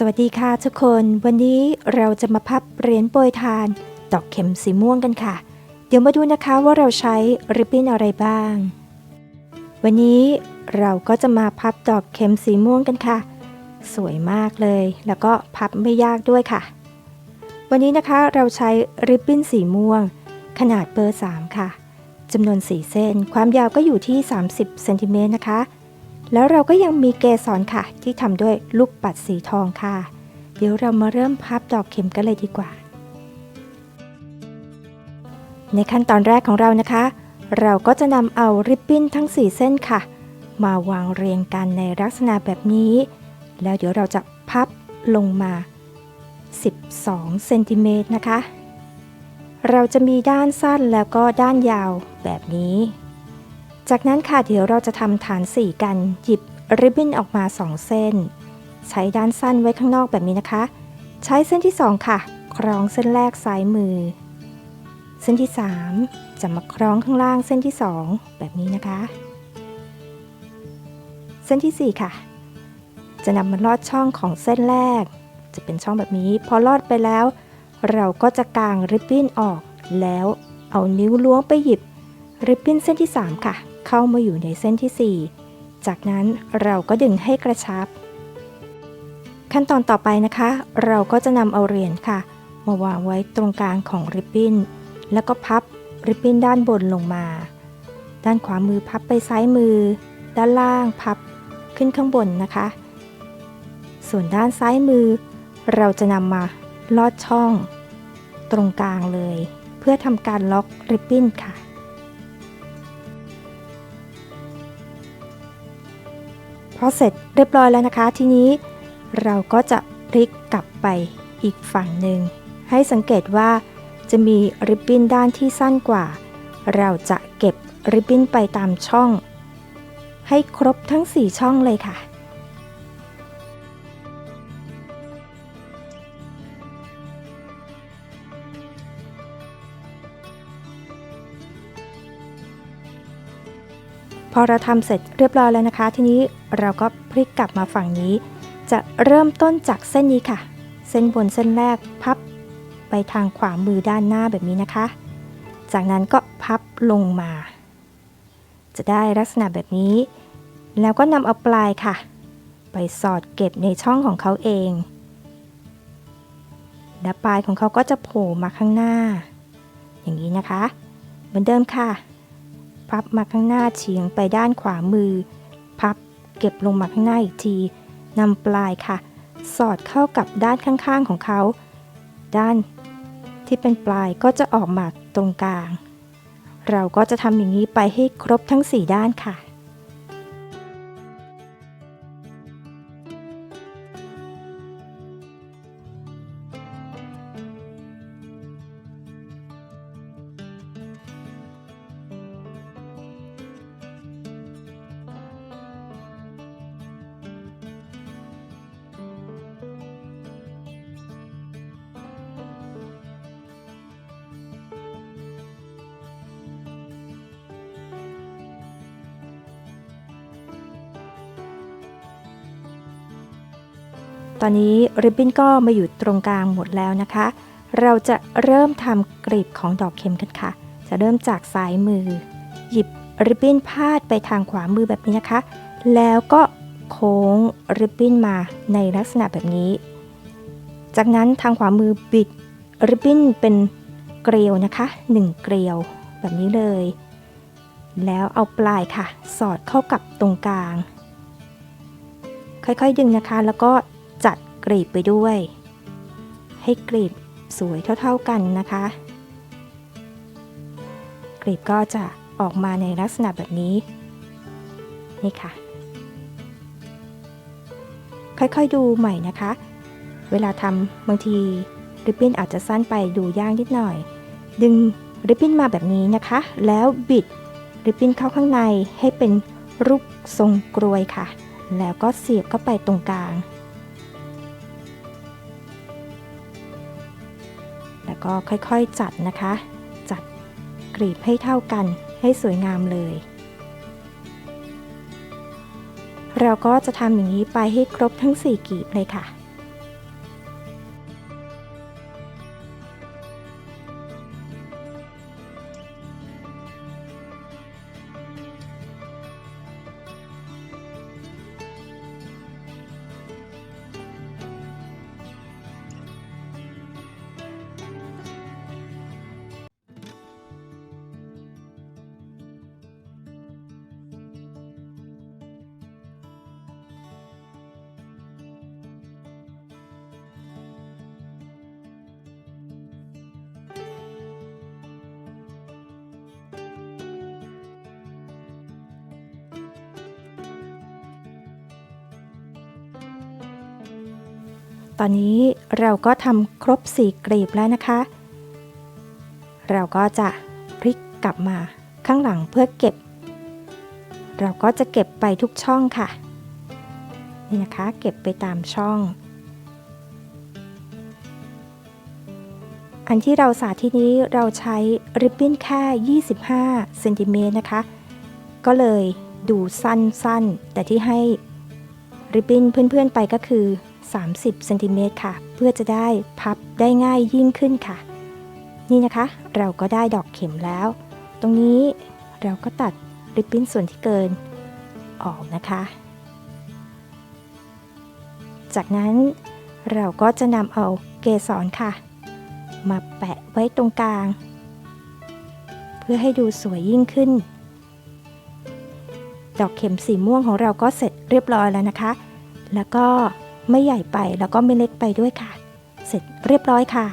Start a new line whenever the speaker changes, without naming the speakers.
สวัสดีค่ะทุกคน วันนี้เราจะมาพับเหรียญโปรยทาน ดอกเข็มสีม่วงกันค่ะ เดี๋ยวมาดูนะคะว่าเราใช้ริบบิ้นอะไรบ้าง วันนี้เราก็จะมาพับดอกเข็มสีม่วงกันค่ะ สวยมากเลย แล้วก็พับไม่ยากด้วยค่ะ วันนี้นะคะเราใช้ริบบิ้นสีม่วง ขนาดเบอร์ 3 ค่ะจำนวน 4 เส้น ความยาวก็อยู่ที่ 30เซนติเมตรนะคะ แล้วเราก็ยังมีเกสรค่ะ ที่ทำด้วยลูกปัดสีทองค่ะ เดี๋ยวเรามาเริ่มพับดอกเข็มกันเลยดีกว่า ในขั้นตอนแรกของเรานะคะ เราก็จะนำเอาริบบิ้นทั้ง 4 เส้นค่ะ มาวางเรียงกันในลักษณะแบบนี้ แล้วเดี๋ยวเราจะพับลงมา 12 เซนติเมตรนะคะ เราจะมีด้านสั้นแล้วก็ด้านยาวแบบนี้ จากนั้นค่ะเดี๋ยวเราจะทำฐานสี่กันหยิบริบบิ้นออกมา 2 เส้น ใช้ด้านสั้นไว้ข้างนอกแบบนี้นะคะ ใช้เส้นที่ 2 ค่ะ คล้องเส้นแรกซ้ายมือ เส้นที่ 3 จะมาคล้องข้างล่างเส้นที่ 2 แบบนี้นะคะ เส้นทีสี่4 ค่ะ จะนำมาลอดช่องของเส้นแรก จะเป็นช่องแบบนี้ พอลอดไปแล้ว เราก็จะกางริบบิ้นออกแล้วเอานิ้วล้วงไปหยิบ ริบบิ้นเส้นที่ 3 ค่ะ เข้ามาอยู่ในเส้นที่ 4 จากนั้นเราก็ดึงให้กระชับ ขั้นตอนต่อไปนะคะ เราก็จะนำเอาเหรียญค่ะ มาวางไว้ตรงกลางของริบบิ้น แล้วก็พับริบบิ้นด้านบนลงมา ด้านขวามือพับไปซ้ายมือ ด้านล่างพับขึ้นข้างบนนะคะ ส่วนด้านซ้ายมือ เราจะนำมาลอดช่อง ตรงกลางเลย เพื่อทำการล็อกริบบิ้นค่ะ พอเสร็จเรียบร้อยแล้วนะคะ ทีนี้เราก็จะพลิกกลับไปอีกฝั่งหนึ่ง ให้สังเกตว่าจะมีริบบิ้นด้านที่สั้นกว่า เราจะเก็บริบบิ้นไปตามช่อง ให้ครบทั้ง 4 ช่องเลยค่ะพอเราทำเสร็จเรียบร้อยแล้วนะคะ ทีนี้ เราก็พลิกกลับมาฝั่งนี้ จะเริ่มต้นจากเส้นนี้ค่ะ เส้นบนเส้นแรกพับไปทางขวามือด้านหน้าแบบนี้นะคะ จากนั้นก็พับลงมา จะได้ลักษณะแบบนี้ แล้วก็นำเอาปลายค่ะ ไปสอดเก็บในช่องของเขาเอง และปลายของเขาก็จะโผล่มาข้างหน้า อย่างนี้นะคะ เหมือนเดิมค่ะ พับมาข้างหน้าเฉียงไปด้านขวามือ พับ เก็บลงมาข้างหน้าอีกทีนำปลายค่ะ สอดเข้ากับด้านข้างๆของเขา ด้านที่เป็นปลายก็จะออกมาตรงกลาง เราก็จะทำอย่างนี้ไปให้ครบทั้ง 4 ด้านค่ะ ตอนนี้ริบบิ้นก็มาอยู่ตรงกลางหมดแล้วนะคะ เราจะเริ่มทำกลีบของดอกเข็มกันค่ะ จะเริ่มจากซ้ายมือ หยิบริบบิ้นพาดไปทางขวามือแบบนี้นะคะ แล้วก็โค้งริบบิ้นมาในลักษณะแบบนี้ จากนั้นทางขวามือบิดริบบิ้นเป็นเกลียวนะคะ 1 เกลียวแบบนี้เลย แล้วเอาปลายค่ะ สอดเข้ากับตรงกลาง ค่อยๆดึงนะคะแล้วก็ กรีบไปด้วย ให้กรีบสวยเท่าๆกันนะคะ กรีบก็จะออกมาในลักษณะแบบนี้ นี่ค่ะ ค่อยๆดูใหม่นะคะ เวลาทำบางทีริบบิ้นอาจจะสั้นไปดูยากนิดหน่อย ดึงริบบิ้นมาแบบนี้นะคะ แล้วบิดริบบิ้นเข้าข้างในให้เป็นรูปทรงกรวยค่ะ แล้วก็เสียบเข้าไปตรงกลาง ก็ค่อยๆจัดนะคะ จัดกรีบให้เท่ากันให้สวยงามเลย เราก็จะทำอย่างนี้ไปให้ครบทั้ง 4กรีบเลยค่ะ ตอนนี้เราก็ทำครบสี่กลีบแล้วนะคะ เราก็จะพลิกกลับมาข้างหลังเพื่อเก็บ เราก็จะเก็บไปทุกช่องค่ะ นี่นะคะเก็บไปตามช่อง อันที่เราสาธิตนี้เราใช้ริบบิ้นแค่ 25เซนติเมตรนะคะ ก็เลยดูสั้นๆ แต่ที่ให้ ริบบิ้นเพื่อนๆไปก็คือ 30เซนติเมตรค่ะ เพื่อจะได้พับได้ง่ายยิ่งขึ้นค่ะ นี่นะคะ เราก็ได้ดอกเข็มแล้ว ตรงนี้เราก็ตัดริบบิ้นส่วนที่เกินออกนะคะ จากนั้นเราก็จะนำเอาเกสรค่ะ มาแปะไว้ตรงกลาง เพื่อให้ดูสวยยิ่งขึ้น ดอกเข็มสีม่วงของเราก็เสร็จเรียบร้อยแล้วนะคะ แล้วก็ไม่ใหญ่ไปแล้วก็ไม่เล็กไปด้วยค่ะ เสร็จเรียบร้อยค่ะ